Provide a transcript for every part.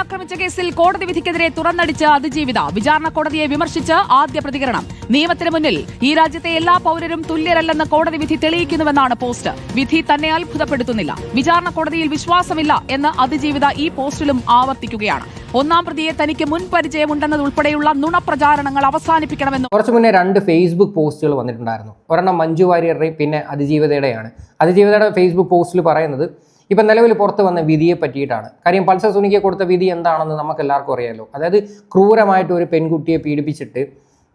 ആക്രമിച്ച കേസിൽ കോടതി വിധിക്കെതിരെ തുറന്നടിച്ച് അതിജീവിത വിചാരണ കോടതിയെ വിമർശിച്ച് ആദ്യ പ്രതികരണം. നിയമത്തിന് മുന്നിൽ ഈ രാജ്യത്തെ എല്ലാ പൌരരും തുല്യരല്ലെന്ന് കോടതി വിധി തെളിയിക്കുന്നുവെന്നാണ് പോസ്റ്റ്. വിധി തന്നെ അത്ഭുതപ്പെടുത്തുന്നില്ല. വിചാരണ കോടതിയിൽ വിശ്വാസമില്ല എന്ന് അതിജീവിത ഈ പോസ്റ്റിലും ആവർത്തിക്കുകയാണ്. ഒന്നാം പ്രതിയെ തനിക്ക് മുൻ പരിചയമുണ്ടെന്നതുൾപ്പെടെയുള്ള നുണപ്രചാരണങ്ങൾ അവസാനിപ്പിക്കണമെന്ന് കുറച്ച് മുന്നേ രണ്ട് ഫേസ്ബുക്ക് പോസ്റ്റുകൾ വന്നിട്ടുണ്ടായിരുന്നു. ഒരെണ്ണം മഞ്ജു വാര്യറുടെയും പിന്നെ അതിജീവിതയുടെയാണ്. അതിജീവിതയുടെ ഫേസ്ബുക്ക് പോസ്റ്റിൽ പറയുന്നത് ഇപ്പം നിലവിൽ പുറത്ത് വന്ന വിധിയെ പറ്റിയിട്ടാണ്. കാര്യം പൾസർ സുനിക്ക് കൊടുത്ത വിധി എന്താണെന്ന് നമുക്ക് എല്ലാവർക്കും അറിയാമല്ലോ അതായത് ക്രൂരമായിട്ട് ഒരു പെൺകുട്ടിയെ പീഡിപ്പിച്ചിട്ട്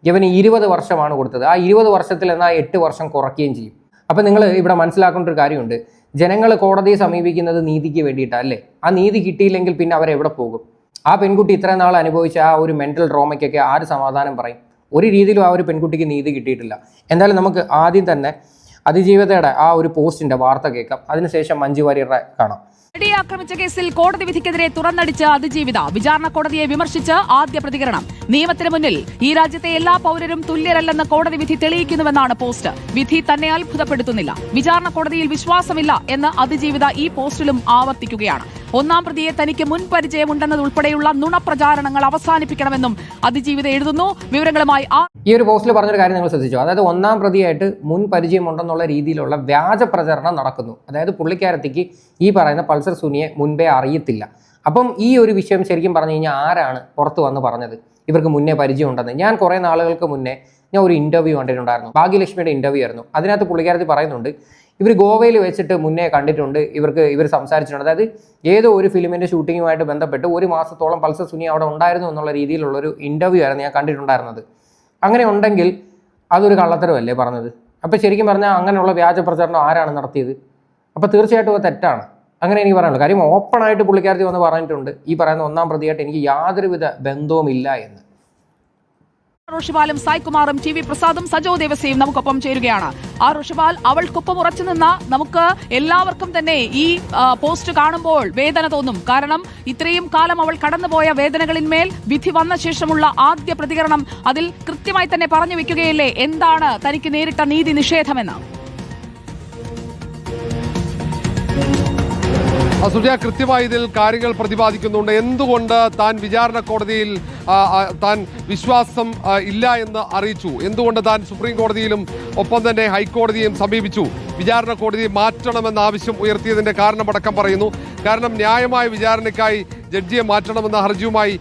ഇവന് ഇരുപത് വർഷമാണ് കൊടുത്തത്. ആ ഇരുപത് വർഷത്തിൽ എന്നാൽ എട്ട് വർഷം കുറയ്ക്കുകയും ചെയ്യും. അപ്പം നിങ്ങൾ ഇവിടെ മനസ്സിലാക്കേണ്ട ഒരു കാര്യമുണ്ട്. ജനങ്ങൾ കോടതിയെ സമീപിക്കുന്നത് നീതിക്ക് വേണ്ടിയിട്ടാണ് അല്ലേ? ആ നീതി കിട്ടിയില്ലെങ്കിൽ പിന്നെ അവരെവിടെ പോകും? ആ പെൺകുട്ടി ഇത്രയും നാൾ അനുഭവിച്ച ആ ഒരു മെന്റൽ ഡ്രോമയ്ക്കൊക്കെ ആര് സമാധാനം പറയും? ഒരു രീതിയിലും ആ ഒരു പെൺകുട്ടിക്ക് നീതി കിട്ടിയിട്ടില്ല. എന്തായാലും നമുക്ക് ആദ്യം തന്നെ അതിജീവിതയുടെ ആ ഒരു പോസ്റ്റിന്റെ വാർത്ത കേൾക്കാം. അതിനുശേഷം മഞ്ജു വാര്യരുടെ കാണാം. നടിയെ ആക്രമിച്ച കേസിൽ കോടതി വിധിക്കെതിരെ തുറന്നടിച്ച് അതിജീവിത വിചാരണ കോടതിയെ വിമർശിച്ച് ആദ്യ പ്രതികരണം. നിയമത്തിന് മുന്നിൽ ഈ രാജ്യത്തെ എല്ലാ പൗരരും തുല്യരല്ലെന്ന് കോടതി വിധി തെളിയിക്കുന്നുവെന്നാണ് പോസ്റ്റ്. വിധി തന്നെ അത്ഭുതപ്പെടുത്തുന്നില്ല. വിചാരണ കോടതിയിൽ വിശ്വാസമില്ല എന്ന് അതിജീവിത ഈ പോസ്റ്റിലും ആവർത്തിക്കുകയാണ്. ഒന്നാം പ്രതിയെ തനിക്ക് മുൻ പരിചയമുണ്ടെന്നതുൾപ്പെടെയുള്ള നുണപ്രചാരണങ്ങൾ അവസാനിപ്പിക്കണമെന്നും അതിജീവിത എഴുതുന്നു. വിവരങ്ങളുമായി ഈ ഒരു പോസ്റ്റിൽ പറഞ്ഞൊരു കാര്യം നിങ്ങൾ ശ്രദ്ധിച്ചു? അതായത് ഒന്നാം പ്രതിയായിട്ട് മുൻ പരിചയമുണ്ടെന്നുള്ള രീതിയിലുള്ള വ്യാജ പ്രചരണം നടക്കുന്നു. അതായത് പുള്ളിക്കാരത്തിക്ക് ഈ പറയുന്ന പൾസർ സുനിയെ മുൻപേ അറിയത്തില്ല. അപ്പം ഈ ഒരു വിഷയം ശരിക്കും പറഞ്ഞു കഴിഞ്ഞാൽ ആരാണ് പുറത്ത് വന്ന് പറഞ്ഞത്? ഇവർക്ക് മുന്നേ പരിചയമുണ്ടെന്ന്. ഞാൻ കുറേ നാളുകൾക്ക് മുന്നേ ഞാൻ ഒരു ഇന്റർവ്യൂ കണ്ടിട്ടുണ്ടായിരുന്നു. ഭാഗ്യലക്ഷ്മിയുടെ ഇന്റർവ്യൂ ആയിരുന്നു. അതിനകത്ത് പുള്ളിക്കാരത്തിൽ പറയുന്നുണ്ട് ഇവർ ഗോവയിൽ വെച്ചിട്ട് മുന്നേ കണ്ടിട്ടുണ്ട്. ഇവർക്ക് ഇവർ സംസാരിച്ചിട്ടുണ്ട്. അതായത് ഏതോ ഒരു ഫിലിമിന്റെ ഷൂട്ടിങ്ങുമായിട്ട് ബന്ധപ്പെട്ട് ഒരു മാസത്തോളം പൾസർ സുനി അവിടെ ഉണ്ടായിരുന്നു എന്നുള്ള രീതിയിലുള്ളൊരു ഇന്റർവ്യൂ ആയിരുന്നു ഞാൻ കണ്ടിട്ടുണ്ടായിരുന്നത്. അങ്ങനെ ഉണ്ടെങ്കിൽ അതൊരു കള്ളത്തരമല്ലേ പറഞ്ഞത്? അപ്പോൾ ശരിക്കും പറഞ്ഞാൽ അങ്ങനെയുള്ള വ്യാജ പ്രചരണം ആരാണ് നടത്തിയത്? അപ്പോൾ തീർച്ചയായിട്ടും അത് തെറ്റാണ്. അങ്ങനെ എനിക്ക് പറയാനുള്ളൂ. കാര്യം ഓപ്പണായിട്ട് പുള്ളിക്കാരത്തി വന്ന് പറഞ്ഞിട്ടുണ്ട്. ഈ പറയുന്ന ഒന്നാം പ്രതിയായിട്ട് എനിക്ക് യാതൊരുവിധ ബന്ധവുമില്ല എന്ന്. ഋഷിപാലും സായ്കുമാറും ടി വി പ്രസാദും സജോ ദേവസ്യയും നമുക്കൊപ്പം ചേരുകയാണ്. ആ ഋഷിപാൽ അവൾക്കൊപ്പം ഉറച്ചു നിന്ന നമുക്ക് എല്ലാവർക്കും തന്നെ ഈ പോസ്റ്റ് കാണുമ്പോൾ വേദന തോന്നും. കാരണം ഇത്രയും കാലം അവൾ കടന്നുപോയ വേദനകളിന്മേൽ വിധി വന്ന ശേഷമുള്ള ആദ്യ പ്രതികരണം അതിൽ കൃത്യമായി തന്നെ പറഞ്ഞു വെക്കുകയല്ലേ? എന്താണ് തനിക്ക് നേരിട്ട നീതി നിഷേധമെന്ന്? സുജയ കൃത്യമായി ഇതിൽ കാര്യങ്ങൾ പ്രതിപാദിക്കുന്നുണ്ട്. എന്തുകൊണ്ട് താൻ വിചാരണ കോടതിയിൽ താൻ വിശ്വാസം ഇല്ല എന്ന് അറിയിച്ചു? എന്തുകൊണ്ട് താൻ സുപ്രീം കോടതിയിലും ഒപ്പം തന്നെ ഹൈക്കോടതിയും സമീപിച്ചു? വിചാരണ കോടതി മാറ്റണമെന്ന ആവശ്യം ഉയർത്തിയതിന്റെ കാരണമടക്കം പറയുന്നു. കാരണം ന്യായമായ വിചാരണയ്ക്കായി ജഡ്ജിയെ മാറ്റണമെന്ന ഹർജിയുമായി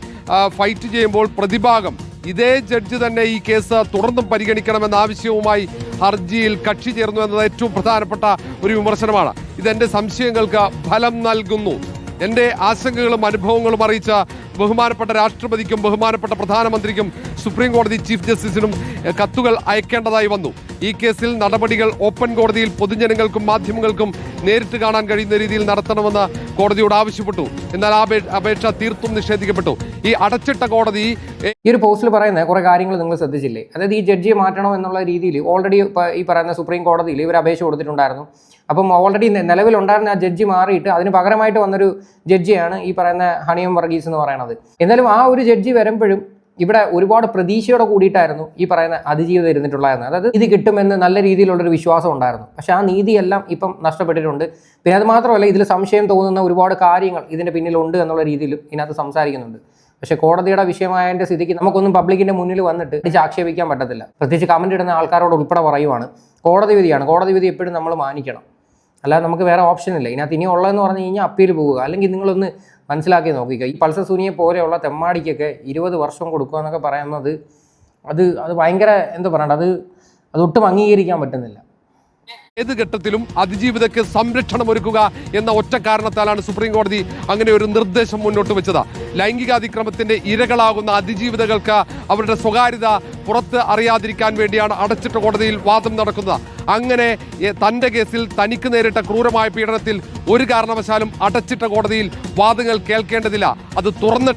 ഫൈറ്റ് ചെയ്യുമ്പോൾ പ്രതിഭാഗം ഇതേ ജഡ്ജ് തന്നെ ഈ കേസ് തുടർന്നും പരിഗണിക്കണമെന്ന ആവശ്യവുമായി ഹർജിയിൽ കക്ഷി ചേർന്നു എന്നത് ഏറ്റവും പ്രധാനപ്പെട്ട ഒരു വിമർശനമാണ്. ഇതെന്റെ സംശയങ്ങൾക്ക് ഫലം നൽകുന്നു. എന്റെ ആശങ്കകളും അനുഭവങ്ങളും അറിയിച്ച ബഹുമാനപ്പെട്ട രാഷ്ട്രപതിക്കും ബഹുമാനപ്പെട്ട പ്രധാനമന്ത്രിക്കും സുപ്രീം കോടതി ചീഫ് ജസ്റ്റിസിനും കത്തുകൾ അയക്കേണ്ടതായി വന്നു. ഈ കേസിൽ നടപടികൾ ഓപ്പൺ കോടതിയിൽ പൊതുജനങ്ങൾക്കും മാധ്യമങ്ങൾക്കും നേരിട്ട് കാണാൻ കഴിയുന്ന രീതിയിൽ നടത്തണമെന്ന് കോടതിയോട് ആവശ്യപ്പെട്ടു. എന്നാൽ ആ അപേക്ഷ തീർത്തും നിഷേധിക്കപ്പെട്ടു. ഈ അടച്ചിട്ട കോടതി ഈ ഒരു പോസ്റ്റിൽ പറയുന്ന കുറെ കാര്യങ്ങൾ നിങ്ങൾ ശ്രദ്ധിച്ചില്ലേ? അതായത് ഈ ജഡ്ജിയെ മാറ്റണം എന്നുള്ള രീതിയിൽ ഓൾറെഡി ഈ പറയുന്ന സുപ്രീം കോടതിയിൽ ഇവർ അപേക്ഷ കൊടുത്തിട്ടുണ്ടായിരുന്നു. അപ്പം ഓൾറെഡി നിലവിലുണ്ടായിരുന്ന ആ ജഡ്ജി മാറിയിട്ട് അതിന് പകരമായിട്ട് വന്നൊരു ജഡ്ജിയാണ് ഈ പറയുന്ന ഹണിയം വർഗീസ് എന്ന് പറയുന്നത്. എന്നാലും ആ ഒരു ജഡ്ജി വരുമ്പോഴും ഇവിടെ ഒരുപാട് പ്രതീക്ഷയോടെ കൂടിയിട്ടായിരുന്നു ഈ പറയുന്ന അതിജീവിതം ഇരുന്നിട്ടുള്ളതെന്ന് അതായത് ഇത് കിട്ടുമെന്ന് നല്ല രീതിയിലുള്ളൊരു വിശ്വാസം ഉണ്ടായിരുന്നു. പക്ഷേ ആ നീതിയെല്ലാം ഇപ്പം നഷ്ടപ്പെട്ടിട്ടുണ്ട്. പിന്നെ അത് മാത്രമല്ല ഇതിൽ സംശയം തോന്നുന്ന ഒരുപാട് കാര്യങ്ങൾ ഇതിന്റെ പിന്നിലുണ്ട് എന്നുള്ള രീതിയിലും ഇതിനകത്ത് സംസാരിക്കുന്നുണ്ട്. പക്ഷേ കോടതിയുടെ വിഷയമായതിന്റെ സ്ഥിതിക്ക് നമുക്കൊന്നും പബ്ലിക്കിന്റെ മുന്നിൽ വന്നിട്ട് അടിച്ച് ആക്ഷേപിക്കാൻ പറ്റത്തില്ല. പ്രത്യേകിച്ച് കമന്റ് ഇടുന്ന ആൾക്കാരോട് ഉൾപ്പെടെ പറയുവാണ്. കോടതി വിധിയാണ്. കോടതി വിധി എപ്പോഴും നമ്മൾ മാനിക്കണം. അല്ലാതെ നമുക്ക് വേറെ ഓപ്ഷൻ ഇല്ല. ഇതിനകത്ത് ഇനി ഉള്ളതെന്ന് പറഞ്ഞു കഴിഞ്ഞാൽ അപ്പീൽ പോവുക അല്ലെങ്കിൽ നിങ്ങളൊന്ന് മനസ്സിലാക്കി നോക്കിക്കുക ഈ പൾസർ സൂനിയെ പോലെയുള്ള തെമ്മാടിക്കൊക്കെ ഇരുപത് വർഷം കൊടുക്കുക എന്നൊക്കെ പറയുന്നത് അത് അത് ഭയങ്കര എന്താ പറയണ്ട അത് ഒട്ടും അംഗീകരിക്കാൻ പറ്റുന്നില്ല. ഏത് ഘട്ടത്തിലും അതിജീവിതയ്ക്ക് സംരക്ഷണം ഒരുക്കുക എന്ന ഒറ്റ കാരണത്താലാണ് സുപ്രീം കോടതി അങ്ങനെ ഒരു നിർദ്ദേശം മുന്നോട്ട് വെച്ചത്. ലൈംഗികാതിക്രമത്തിന്റെ ഇരകളാകുന്ന അതിജീവിതകൾക്ക് അവരുടെ സ്വകാര്യത പുറത്ത് അറിയാതിരിക്കാൻ വേണ്ടിയാണ് അടച്ചിട്ട കോടതിയിൽ വാദം നടക്കുന്നത്. അങ്ങനെ തന്റെ കേസിൽ തനിക്ക് നേരിട്ട ക്രൂരമായ പീഡനത്തിൽ ഒരു കാരണവശാലും അടച്ചിട്ട കോടതിയിൽ വാദങ്ങൾ കേൾക്കേണ്ടതില്ല. അത് തുറന്ന്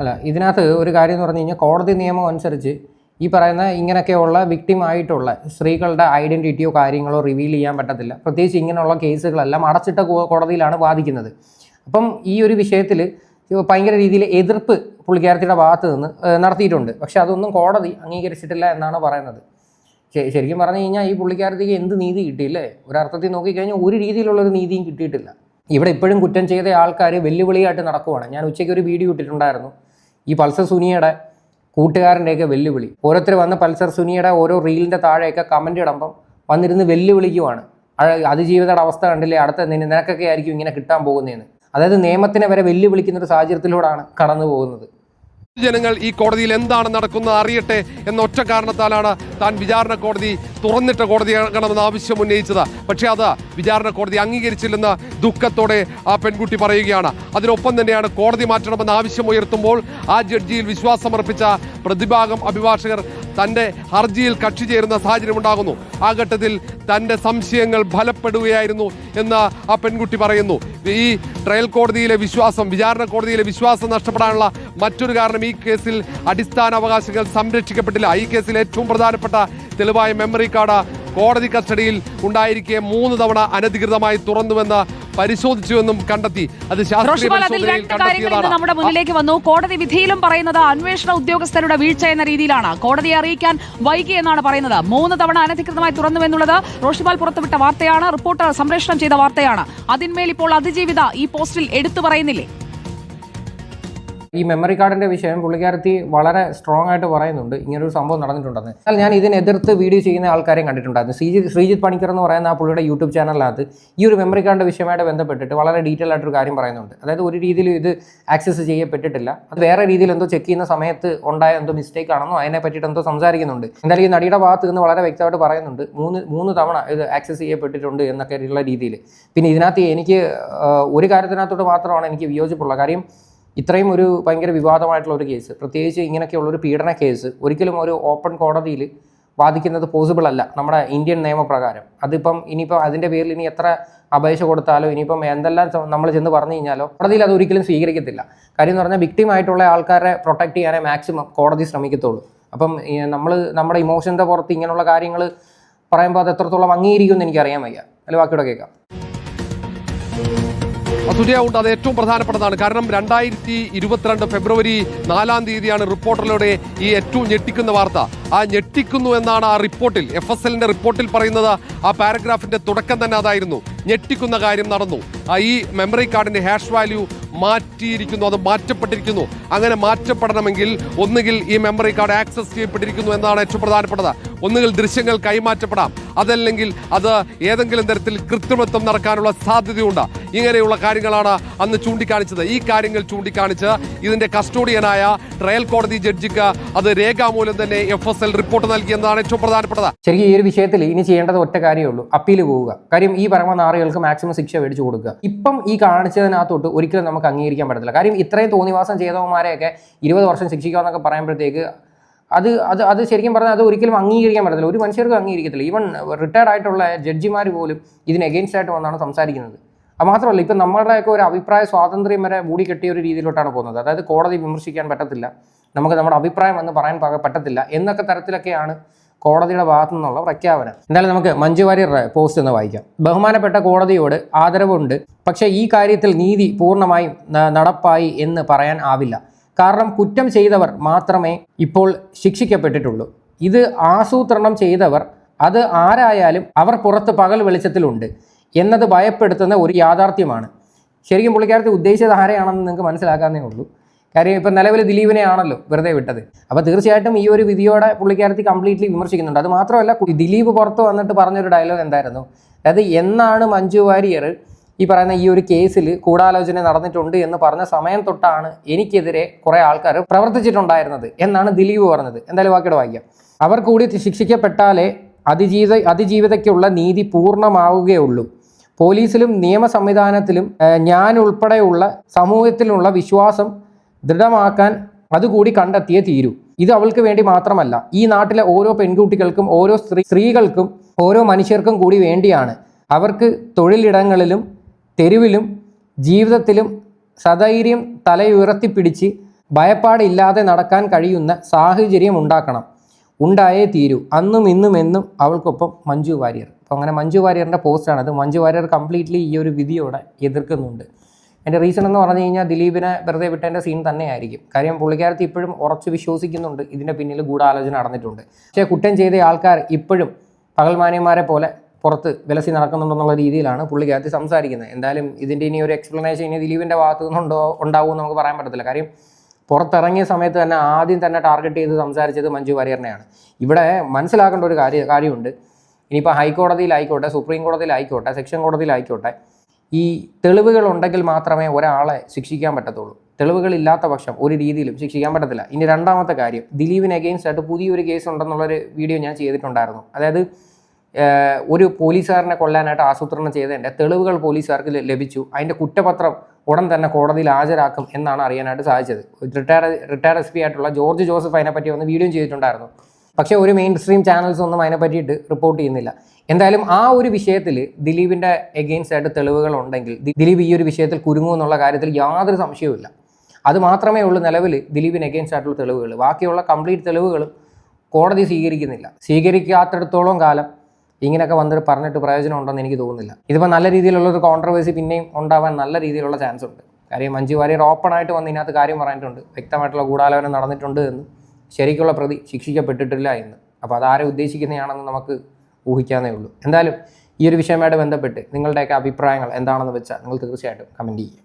അല്ല ഇതിനകത്ത് ഒരു കാര്യം എന്ന് പറഞ്ഞു കഴിഞ്ഞാൽ കോടതി നിയമം അനുസരിച്ച് ഈ പറയുന്ന ഇങ്ങനെയൊക്കെയുള്ള വിക്ടിം ആയിട്ടുള്ള സ്ത്രീകളുടെ ഐഡന്റിറ്റിയോ കാര്യങ്ങളോ റിവീൽ ചെയ്യാൻ പറ്റത്തില്ല. പ്രത്യേകിച്ച് ഇങ്ങനെയുള്ള കേസുകളെല്ലാം അടച്ചിട്ട കോടതിയിലാണ് വാദിക്കുന്നത് അപ്പം ഈ ഒരു വിഷയത്തിൽ ഭയങ്കര രീതിയിൽ എതിർപ്പ് പുള്ളിക്കാരത്തിയുടെ ഭാഗത്ത് നിന്ന് നടത്തിയിട്ടുണ്ട്. പക്ഷെ അതൊന്നും കോടതി അംഗീകരിച്ചിട്ടില്ല എന്നാണ് പറയുന്നത്. ശരിക്കും പറഞ്ഞു കഴിഞ്ഞാൽ ഈ പുള്ളിക്കാരത്തിക്ക് എന്ത് നീതി കിട്ടിയില്ലേ ഒരർത്ഥത്തിൽ നോക്കിക്കഴിഞ്ഞാൽ ഒരു രീതിയിലുള്ളൊരു നീതിയും കിട്ടിയിട്ടില്ല. ഇവിടെ ഇപ്പോഴും കുറ്റം ചെയ്ത ആൾക്കാർ വെല്ലുവിളിയായിട്ട് നടക്കുവാണ്. ഞാൻ ഉച്ചയ്ക്ക് ഒരു വീഡിയോ ഇട്ടിട്ടുണ്ടായിരുന്നു. ഈ പൾസർ സുനിയുടെ കൂട്ടുകാരന്റെയൊക്കെ വെല്ലുവിളി. ഓരോരുത്തർ വന്ന പൾസർ സുനിയുടെ ഓരോ റീലിന്റെ താഴെയൊക്കെ കമന്റ് ഇടുമ്പം വന്നിരുന്ന് വെല്ലുവിളിക്കുവാണ്. അതിജീവിതയുടെ അവസ്ഥ കണ്ടില്ലേ? അടുത്ത നിന- നിനക്കൊക്കെ ആയിരിക്കും ഇങ്ങനെ കിട്ടാൻ പോകുന്നതെന്ന് അതായത് നിയമത്തിനെ വരെ വെല്ലുവിളിക്കുന്ന ഒരു സാഹചര്യത്തിലൂടെയാണ് കടന്നു പോകുന്നത് ജനങ്ങൾ ഈ കോടതിയിൽ എന്താണ് നടക്കുന്നത് അറിയട്ടെ എന്ന ഒറ്റ കാരണത്താലാണ് താൻ വിചാരണ കോടതി തുറന്നിട്ട കോടതിയാകണമെന്ന് ആവശ്യം ഉന്നയിച്ചത്. പക്ഷേ അത് വിചാരണ കോടതി അംഗീകരിച്ചില്ലെന്ന് ദുഃഖത്തോടെ ആ പെൺകുട്ടി പറയുകയാണ്. അതിനൊപ്പം തന്നെയാണ് കോടതി മാറ്റണമെന്ന ആവശ്യം ഉയർത്തുമ്പോൾ ആ ജഡ്ജിയിൽ വിശ്വാസമർപ്പിച്ച പ്രതിഭാഗം അഭിഭാഷകർ തന്റെ ഹർജിയിൽ കക്ഷി ചേരുന്ന സാഹചര്യം ഉണ്ടാകുന്നു ആ ഘട്ടത്തിൽ തന്റെ സംശയങ്ങൾ ഫലപ്പെടുകയായിരുന്നു എന്ന് ആ പെൺകുട്ടി പറയുന്നു. ഈ ട്രയൽ കോടതിയിലെ വിശ്വാസം വിചാരണ കോടതിയിലെ വിശ്വാസം നഷ്ടപ്പെടാനുള്ള മറ്റൊരു കാരണം ഈ കേസിൽ അടിസ്ഥാന അവകാശങ്ങൾ സംരക്ഷിക്കപ്പെട്ടില്ല. ഈ കേസിൽ ഏറ്റവും പ്രധാനപ്പെട്ട തെളിവായ മെമ്മറി കാർഡ് കോടതി കസ്റ്റഡിയിൽ ഉണ്ടായിരിക്കെ മൂന്ന് തവണ അനധികൃതമായി തുറന്നുവെന്ന് പരിശോധിച്ചുവെന്നും കണ്ടെത്തി. അത് നമ്മുടെ മുന്നിലേക്ക് വന്നു. കോടതി വിധിയിലും പറയുന്നത് അന്വേഷണ ഉദ്യോഗസ്ഥരുടെ വീഴ്ച എന്ന രീതിയിലാണ്. കോടതിയെ അറിയിക്കാൻ വൈകി എന്നാണ് പറയുന്നത്. മൂന്ന് തവണ അനധികൃതമായി തുറന്നു എന്നുള്ളത് റോഷിപാൽ പുറത്തുവിട്ട വാർത്തയാണ്. റിപ്പോർട്ടർ സംപ്രേഷണം ചെയ്ത വാർത്തയാണ്. അതിന്മേൽ ഇപ്പോൾ അതിജീവിത ഈ പോസ്റ്റിൽ എടുത്തു പറയുന്നില്ലേ? ഈ മെമ്മറി കാർഡിന്റെ വിഷയം പുള്ളിക്കാരത്തി വളരെ സ്ട്രോങ് ആയിട്ട് പറയുന്നുണ്ട്. ഇങ്ങനൊരു സംഭവം നടന്നിട്ടുണ്ടെന്ന്. എന്നാൽ ഞാൻ ഇതിനെതിർത്ത് വീഡിയോ ചെയ്യുന്ന ആൾക്കാരെ കണ്ടിട്ടുണ്ടായിരുന്നു. ശ്രീജിത്ത് ശ്രീജിത് പണിക്കർ എന്ന് പറയുന്ന ആ പുള്ളിയുടെ യൂട്യൂബ് ചാനലിനകത്ത് ഈ ഒരു മെമ്മറി കാർഡിന്റെ വിഷയമായിട്ട് ബന്ധപ്പെട്ടിട്ട് വളരെ ഡീറ്റെയിൽ ആയിട്ടൊരു കാര്യം പറയുന്നുണ്ട്. അതായത് ഒരു രീതിയിൽ ഇത് ആക്സസ് ചെയ്യപ്പെട്ടിട്ടില്ല. അത് വേറെ രീതിയിൽ എന്തോ ചെക്ക് ചെയ്യുന്ന സമയത്ത് ഉണ്ടായ എന്തോ മിസ്റ്റേക്ക് ആണെന്നോ അതിനെ പറ്റിയിട്ട് എന്തോ സംസാരിക്കുന്നുണ്ട്. എന്തായാലും ഈ നടിയുടെ ഭാഗത്ത് നിന്ന് വളരെ വ്യക്തമായിട്ട് പറയുന്നുണ്ട്. മൂന്ന് മൂന്ന് തവണ ഇത് ആക്സസ് ചെയ്യപ്പെട്ടിട്ടുണ്ട് എന്നൊക്കെ ഉള്ള രീതിയിൽ പിന്നെ ഇതിനകത്ത് എനിക്ക് ഒരു കാര്യത്തിനകത്തോട്ട് മാത്രമാണ് എനിക്ക് വിയോജിപ്പുള്ള കാര്യം ഇത്രയും ഒരു ഭയങ്കര വിവാദമായിട്ടുള്ള ഒരു കേസ് പ്രത്യേകിച്ച് ഇങ്ങനെയൊക്കെയുള്ളൊരു പീഡന കേസ് ഒരിക്കലും ഒരു ഓപ്പൺ കോടതിയിൽ വാദിക്കുന്നത് പോസിബിൾ അല്ല. നമ്മുടെ ഇന്ത്യൻ നിയമപ്രകാരം. അതിപ്പം ഇനിയിപ്പോൾ അതിന്റെ പേരിൽ ഇനി എത്ര അപേക്ഷ കൊടുത്താലോ ഇനിയിപ്പം എന്തെല്ലാം നമ്മൾ ചെന്ന് പറഞ്ഞു കഴിഞ്ഞാലോ കോടതിയിൽ അത് ഒരിക്കലും സ്വീകരിക്കത്തില്ല. കാര്യം എന്ന് പറഞ്ഞാൽ വിക്ടിം ആയിട്ടുള്ള ആൾക്കാരെ പ്രൊട്ടക്ട് ചെയ്യാനേ മാക്സിമം കോടതി ശ്രമിക്കത്തുള്ളൂ. അപ്പം നമ്മൾ നമ്മുടെ ഇമോഷന്റെ പുറത്ത് ഇങ്ങനെയുള്ള കാര്യങ്ങൾ പറയുമ്പോൾ അത് എത്രത്തോളം അംഗീകരിക്കുമെന്ന് എനിക്കറിയാൻ വയ്യ. അല്ല? ബാക്കിയോടെ കേൾക്കാം. അസുജയുണ്ട് അത് ഏറ്റവും പ്രധാനപ്പെട്ടതാണ്. കാരണം രണ്ടായിരത്തി ഇരുപത്തിരണ്ട് ഫെബ്രുവരി നാലാം തീയതിയാണ് റിപ്പോർട്ടറിലൂടെ ഈ ഏറ്റവും ഞെട്ടിക്കുന്ന വാർത്ത. ആ ഞെട്ടിക്കുന്നു എന്നാണ് ആ റിപ്പോർട്ടിൽ എഫ് എസ് എല്ലിന്റെ റിപ്പോർട്ടിൽ പറയുന്നത്. ആ പാരഗ്രാഫിന്റെ തുടക്കം തന്നെ അതായിരുന്നു. ഞെട്ടിക്കുന്ന കാര്യം നടന്നു. ഈ മെമ്മറി കാർഡിന്റെ ഹാഷ് വാല്യൂ മാറ്റിയിരിക്കുന്നു അത് മാറ്റപ്പെട്ടിരിക്കുന്നു. അങ്ങനെ മാറ്റപ്പെടണമെങ്കിൽ ഒന്നുകിൽ ഈ മെമ്മറി കാർഡ് ആക്സസ് ചെയ്യപ്പെട്ടിരിക്കുന്നു എന്നാണ് ഏറ്റവും പ്രധാനപ്പെട്ടത്. ഒന്നുകിൽ ദൃശ്യങ്ങൾ കൈമാറ്റപ്പെടാം. അതല്ലെങ്കിൽ അത് ഏതെങ്കിലും തരത്തിൽ കൃത്രിമത്വം നടക്കാനുള്ള സാധ്യതയുണ്ട്. ഇങ്ങനെയുള്ള കാര്യങ്ങളാണ് അന്ന് ചൂണ്ടിക്കാണിച്ചത്. ഈ കാര്യങ്ങൾ ചൂണ്ടിക്കാണിച്ച് ഇതിന്റെ കസ്റ്റോഡിയനായ ട്രയൽ കോടതി ജഡ്ജിക്ക് അത് രേഖാമൂലം തന്നെ എഫ് എസ് എൽ റിപ്പോർട്ട് നൽകിയെന്നതാണ് ഏറ്റവും പ്രധാനപ്പെട്ടത്. ശരിക്കും ഈ ഒരു വിഷയത്തിൽ ഇനി ചെയ്യേണ്ടത് ഒറ്റ കാര്യമേ ഉള്ളൂ. അപ്പീൽ പോവുക. കാര്യം ഈ പരമനാറികൾക്ക് മാക്സിമം ശിക്ഷ മേടിച്ചു കൊടുക്കുക. ഇപ്പം ഈ കാണിച്ചതിനകത്തോട്ട് ഒരിക്കലും നമുക്ക് അംഗീകരിക്കാൻ പറ്റത്തില്ല. കാര്യം ഇത്രയും തോന്നിവാസം ചെയ്തവന്മാരെയൊക്കെ ഇരുപത് വർഷം ശിക്ഷിക്കുക എന്നൊക്കെ പറയുമ്പോഴത്തേക്ക് അത് അത് അത് ശരിക്കും പറഞ്ഞാൽ അത് ഒരിക്കലും അംഗീകരിക്കാൻ പറ്റത്തില്ല. ഒരു മനുഷ്യർക്കും അംഗീകരിക്കത്തില്ല. ഈവൻ റിട്ടയർഡ് ആയിട്ടുള്ള ജഡ്ജിമാർ പോലും ഇതിന് എഗെയിൻസ്റ്റ് ആയിട്ട് വന്നാണ് സംസാരിക്കുന്നത്. അത് മാത്രമല്ല ഇപ്പം നമ്മളുടെയൊക്കെ ഒരു അഭിപ്രായ സ്വാതന്ത്ര്യം വരെ മൂടി കെട്ടിയ ഒരു രീതിയിലോട്ടാണ് പോകുന്നത്. അതായത് കോടതി വിമർശിക്കാൻ പറ്റത്തില്ല. നമുക്ക് നമ്മുടെ അഭിപ്രായം എന്ന് പറയാൻ പറ്റത്തില്ല. എന്നൊക്കെ തരത്തിലൊക്കെയാണ് കോടതിയുടെ ഭാഗത്തു നിന്നുള്ള പ്രഖ്യാപനം. എന്തായാലും നമുക്ക് മഞ്ജു വാര്യരുടെ പോസ്റ്റ് ഒന്ന് വായിക്കാം. ബഹുമാനപ്പെട്ട കോടതിയോട് ആദരവുണ്ട്. പക്ഷേ ഈ കാര്യത്തിൽ നീതി പൂർണമായും നടപ്പായി എന്ന് പറയാൻ ആവില്ല. കാരണം കുറ്റം ചെയ്തവർ മാത്രമേ ഇപ്പോൾ ശിക്ഷിക്കപ്പെട്ടിട്ടുള്ളൂ. ഇത് ആസൂത്രണം ചെയ്തവർ അത് ആരായാലും അവർ പുറത്ത് പകൽ വെളിച്ചത്തിലുണ്ട് എന്നത് ഭയപ്പെടുത്തുന്ന ഒരു യാഥാർത്ഥ്യമാണ്. ശരിക്കും പുള്ളിക്കാരത്തെ ഉദ്ദേശിച്ചത് ആരെയാണെന്ന് നിങ്ങൾക്ക് മനസ്സിലാക്കാന്നേ ഉള്ളൂ. കാര്യം ഇപ്പം നിലവിൽ ദിലീപിനെ ആണല്ലോ വെറുതെ വിട്ടത്. അപ്പോൾ തീർച്ചയായിട്ടും ഈ ഒരു വിധിയോടെ പുള്ളിക്കാരത്തി കംപ്ലീറ്റ്ലി വിമർശിക്കുന്നുണ്ട്. അത് മാത്രമല്ല ദിലീപ് പുറത്ത് വന്നിട്ട് പറഞ്ഞൊരു ഡയലോഗ് എന്തായിരുന്നു? അതായത് എന്നാണ് മഞ്ജു വാര്യർ ഈ പറയുന്ന ഈ ഒരു കേസിൽ കൂടാലോചന നടന്നിട്ടുണ്ട് എന്ന് പറഞ്ഞ സമയം തൊട്ടാണ് എനിക്കെതിരെ കുറേ ആൾക്കാർ പ്രവർത്തിച്ചിട്ടുണ്ടായിരുന്നത് എന്നാണ് ദിലീപ് പറഞ്ഞത്. എന്തായാലും വാക്കിയുടെ വായിക്കാം. അവർ കൂടി ശിക്ഷിക്കപ്പെട്ടാലേ അതിജീവിത അതിജീവിതയ്ക്കുള്ള നീതി പൂർണമാവുകയുള്ളൂ. പോലീസിലും നിയമ സംവിധാനത്തിലും ഞാൻ ഉൾപ്പെടെയുള്ള സമൂഹത്തിലുള്ള വിശ്വാസം ദൃഢമാക്കാൻ അതുകൂടി കണ്ടെത്തിയേ തീരൂ. ഇത് അവൾക്ക് വേണ്ടി മാത്രമല്ല ഈ നാട്ടിലെ ഓരോ പെൺകുട്ടികൾക്കും ഓരോ സ്ത്രീ സ്ത്രീകൾക്കും ഓരോ മനുഷ്യർക്കും കൂടി വേണ്ടിയാണ്. അവർക്ക് തൊഴിലിടങ്ങളിലും തെരുവിലും ജീവിതത്തിലും സധൈര്യം തലയുയർത്തിപ്പിടിച്ച് ഭയപ്പാടില്ലാതെ നടക്കാൻ കഴിയുന്ന സാഹചര്യം ഉണ്ടാക്കണം. ഉണ്ടായേ തീരൂ. അന്നും ഇന്നും എന്നും അവൾക്കൊപ്പം മഞ്ജു വാര്യർ. അപ്പോൾ അങ്ങനെ മഞ്ജു വാര്യറിന്റെ പോസ്റ്റാണത് മഞ്ജു വാര്യർ കംപ്ലീറ്റ്ലി ഈ ഒരു വിധിയോടെ എതിർക്കുന്നുണ്ട്. എന്റെ റീസൺ എന്ന് പറഞ്ഞു കഴിഞ്ഞാൽ ദിലീപിനെ വെറുതെ വിട്ടതിന്റെ സീൻ തന്നെയായിരിക്കും. കാര്യം പുള്ളിക്കാരത്തി ഇപ്പോഴും ഉറച്ചു വിശ്വസിക്കുന്നുണ്ട്. ഇതിന്റെ പിന്നിൽ ഗൂഢാലോചന നടന്നിട്ടുണ്ട്. പക്ഷേ കുറ്റം ചെയ്ത ആൾക്കാർ ഇപ്പോഴും പകൽമാനിയന്മാരെ പോലെ പുറത്ത് വിലസി നടക്കുന്നുണ്ടെന്നുള്ള രീതിയിലാണ് പുള്ളിക്കകത്ത് സംസാരിക്കുന്നത്. എന്തായാലും ഇതിന്റെ ഇനി ഒരു എക്സ്പ്ലനേഷൻ ഇനി ദിലീപിന്റെ ഭാഗത്തു നിന്നുണ്ടോ ഉണ്ടാവുമെന്ന് നമുക്ക് പറയാൻ പറ്റത്തില്ല. കാര്യം പുറത്തിറങ്ങിയ സമയത്ത് തന്നെ ആദ്യം തന്നെ ടാർഗറ്റ് ചെയ്ത് സംസാരിച്ചത് മഞ്ജു വാര്യറിനെയാണ്. ഇവിടെ മനസ്സിലാക്കേണ്ട ഒരു കാര്യം കാര്യമുണ്ട്. ഇനിയിപ്പോൾ ഹൈക്കോടതിയിലായിക്കോട്ടെ സുപ്രീം കോടതിയിലായിക്കോട്ടെ സെക്ഷൻ കോടതിയിലായിക്കോട്ടെ ഈ തെളിവുകൾ ഉണ്ടെങ്കിൽ മാത്രമേ ഒരാളെ ശിക്ഷിക്കാൻ പറ്റത്തുള്ളൂ. തെളിവുകളില്ലാത്ത പക്ഷം ഒരു രീതിയിലും ശിക്ഷിക്കാൻ പറ്റത്തില്ല. ഇനി രണ്ടാമത്തെ കാര്യം ദിലീപിന് അഗെയിൻസ്റ്റ് ആയിട്ട് പുതിയൊരു കേസ് ഉണ്ടെന്നുള്ളൊരു വീഡിയോ ഞാൻ ചെയ്തിട്ടുണ്ടായിരുന്നു. അതായത് ഒരു പോലീസുകാരനെ കൊല്ലാനായിട്ട് ആസൂത്രണം ചെയ്തതിന്റെ തെളിവുകൾ പോലീസുകാർക്ക് ലഭിച്ചു. അതിന്റെ കുറ്റപത്രം ഉടൻ തന്നെ കോടതിയിൽ ഹാജരാക്കും എന്നാണ് അറിയാനായിട്ട് സാധിച്ചത്. റിട്ടയർ റിട്ടയർ എസ് പി ആയിട്ടുള്ള ജോർജ് ജോസഫ് അതിനെപ്പറ്റി ഒന്ന് വീഡിയോ ചെയ്തിട്ടുണ്ടായിരുന്നു. പക്ഷേ ഒരു മെയിൻ സ്ട്രീം ചാനൽസ് ഒന്നും അതിനെ പറ്റിയിട്ട് റിപ്പോർട്ട് ചെയ്യുന്നില്ല. എന്തായാലും ആ ഒരു വിഷയത്തിൽ ദിലീപിന്റെ എഗെയിൻസ്റ്റ് ആയിട്ട് തെളിവുകൾ ഉണ്ടെങ്കിൽ ദിലീപ് ഈ ഒരു വിഷയത്തിൽ കുരുങ്ങുമെന്നുള്ള കാര്യത്തിൽ യാതൊരു സംശയവുമില്ല അത് മാത്രമേ ഉള്ളൂ നിലവിൽ ദിലീപിന് എഗെയിൻസ്റ്റ് ആയിട്ടുള്ള തെളിവുകൾ. ബാക്കിയുള്ള കംപ്ലീറ്റ് തെളിവുകളും കോടതി സ്വീകരിക്കുന്നില്ല. സ്വീകരിക്കാത്തടത്തോളം കാലം ഇങ്ങനെയൊക്കെ വന്നിട്ട് പറഞ്ഞിട്ട് പ്രയോജനം ഉണ്ടെന്ന് എനിക്ക് തോന്നുന്നില്ല. ഇതിപ്പോൾ നല്ല രീതിയിലുള്ള ഒരു കോൺട്രവേഴ്സി പിന്നെയും ഉണ്ടാവാൻ നല്ല രീതിയിലുള്ള ചാൻസ് ഉണ്ട്. കാര്യം മഞ്ജു വാര്യർ ഓപ്പൺ ആയിട്ട് വന്ന് ഇതിനകത്ത് കാര്യം പറഞ്ഞിട്ടുണ്ട്. വ്യക്തമായിട്ടുള്ള ഗൂഢാലോചന നടന്നിട്ടുണ്ട് എന്ന്. ശരിക്കുള്ള പ്രതി ശിക്ഷിക്കപ്പെട്ടിട്ടില്ല എന്ന്. അപ്പോൾ അതാരെ ഉദ്ദേശിക്കുന്നതാണെന്ന് നമുക്ക് ഊഹിക്കാനേ ഉള്ളൂ. എന്തായാലും ഈ ഒരു വിഷയമായിട്ട് ബന്ധപ്പെട്ട് നിങ്ങളുടെയൊക്കെ അഭിപ്രായങ്ങൾ എന്താണെന്ന് വെച്ചാൽ നിങ്ങൾ തീർച്ചയായിട്ടും കമന്റ് ചെയ്യുക.